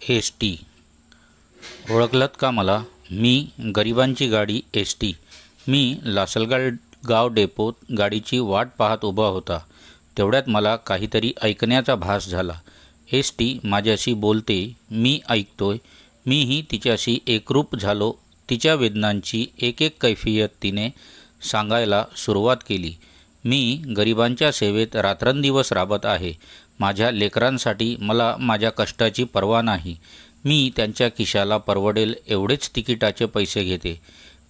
S T ओळखलत का मला? मी गरिबांची गाडी एस टी मी लासलगाड गाव डेपोत गाडीची वाट पाहत उभा होता. तेवढ्यात मला काहीतरी ऐकण्याचा भास झाला. एस टी माझ्याशी बोलते मी ऐकतोय. मीही तिच्याशी एकरूप झालो. तिच्या वेदनांची एक एक कैफियत तिने सांगायला सुरुवात केली. मी गरिबांच्या सेवेत रात्रंदिवस राबत आहे. माझ्या लेकरांसाठी मला माझ्या कष्टाची पर्वा नाही. मी त्यांच्या खिशाला परवडेल एवढेच तिकिटाचे पैसे घेते.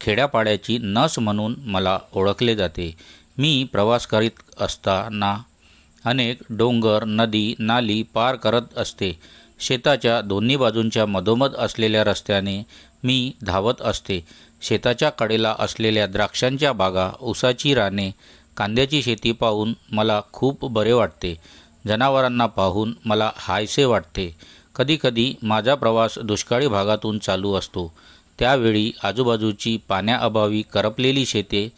खेड्यापाड्याची नस म्हणून मला ओळखले जाते. मी प्रवास करीत असताना अनेक डोंगर नदी नाली पार करत असते. शेताच्या दोन्ही बाजूंच्या मधोमध असलेल्या रस्त्याने मी धावत असते. शेताच्या कडेला असलेल्या द्राक्षांच्या बागा ऊसाची राने कांद्याची शेती पाहून मला खूप बरे वाटते. जनावरांना पाहून मला हायसे वाटते. कधीकधी माझा प्रवास दुष्काळी भागातून चालू असतो. त्यावेळी आजूबाजूची पाण्याअभावी करपलेली शेते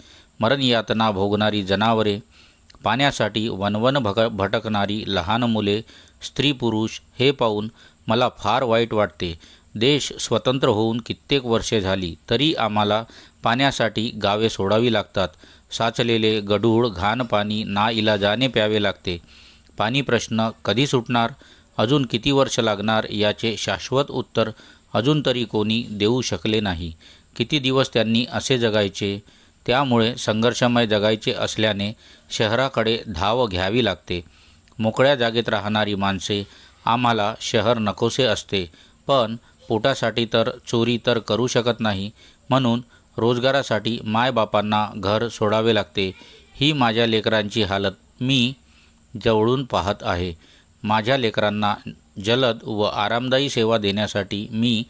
मरणयातना भोगणारी जनावरे पाण्यासाठी वनवन भग भटकणारी लहान मुले स्त्री पुरुष हे पाहून मला फार वाईट वाटते. देश स्वतंत्र होऊन कित्येक वर्षे झाली तरी आम्हाला पाण्यासाठी गावे सोडावी लागतात. साचलेले गढूळ घाण पाणी ना इलाजाने प्यावे लागते. पाणी प्रश्न कधी सुटणार? अजून किती वर्ष लागणार? याचे शाश्वत उत्तर अजून तरी कोणी देऊ शकले नाही. किती दिवस त्यांनी असे जगायचे? त्यामुळे संघर्षमय जगायचे असल्याने शहराकडे धाव घ्यावी लागते. मोकळ्या जागेत राहणारी माणसे आम्हाला शहर नकोसे असते. पण पोटासाठी तर चोरी तर करू शकत नाही. म्हणून रोजगारासाठी मायबापांना घर सोडावे लागते. ही माझ्या लेकरांची हालत. मी जवळून पाहत आहे. माझ्या लेकरांना जलद व आरामदायी सेवा देण्यासाठी मी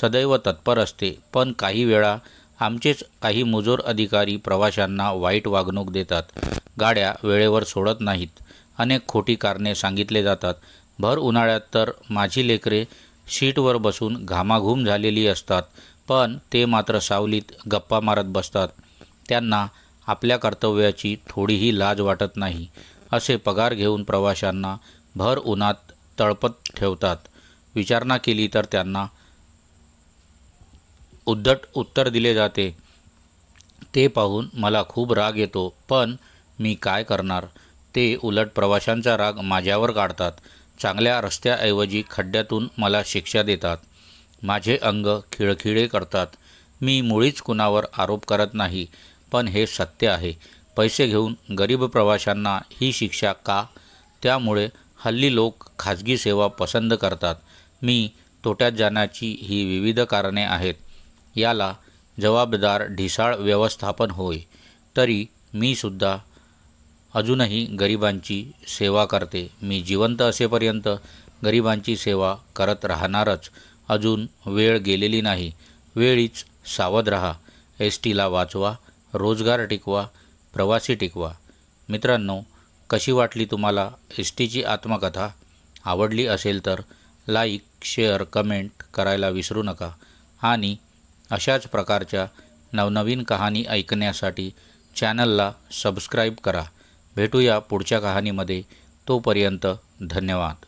सदैव तत्पर असते. पण काही वेळा आमचेच काही मुजोर अधिकारी प्रवाशांना वाईट वागणूक देतात. गाड्या वेळेवर सोडत नाहीत. अनेक खोटी कारणे सांगितले जातात. भर उन्हाळ्यात तर माझी लेकरे सीटवर बसून घामाघूम झालेली असतात पण ते मात्र सावलीत गप्पा मारत बसतात. त्यांना आपल्या कर्तव्याची थोडीही लाज वाटत नाही. असे पगार घेऊन प्रवाशांना भर उन्हात तळपत ठेवतात. विचारणा केली तर त्यांना उद्धट उत्तर दिले जाते. ते पाहून मला खूप राग येतो पण मी काय करणार? ते उलट प्रवाशांचा राग माझ्यावर काढतात. चांगल्या रस्त्याऐवजी खड्ड्यातून मला शिक्षा देतात. माझे अंग खिळखिळे करतात. मी मुळीच कुणावर आरोप करत नाही पण हे सत्य आहे. पैसे घेऊन गरीब प्रवाशांना ही शिक्षा का? त्यामुळे हल्ली लोक खाजगी सेवा पसंत करतात. मी तोट्यात जाण्याची ही विविध कारणे आहेत. याला जबाबदार ढिसाळ व्यवस्थापन होय. तरी मी सुद्धा अजूनही गरिबांची सेवा करते. मी जिवंत असेपर्यंत गरिबांची सेवा करत राहणारच. अजून वेळ गेलेली नाही. वेळीच सावध राहा. एस टीला वाचवा. रोजगार टिकवा. प्रवासी टिकवा. मित्रांनो कशी वाटली तुम्हाला एस टीची आत्मकथा? आवडली असेल तर लाईक शेअर कमेंट करायला विसरू नका. आणि अशाच प्रकारच्या नवनवीन कहाणी ऐकण्यासाठी चॅनलला सबस्क्राईब करा. भेटूया पुढच्या कहाणीमध्ये. तोपर्यंत धन्यवाद.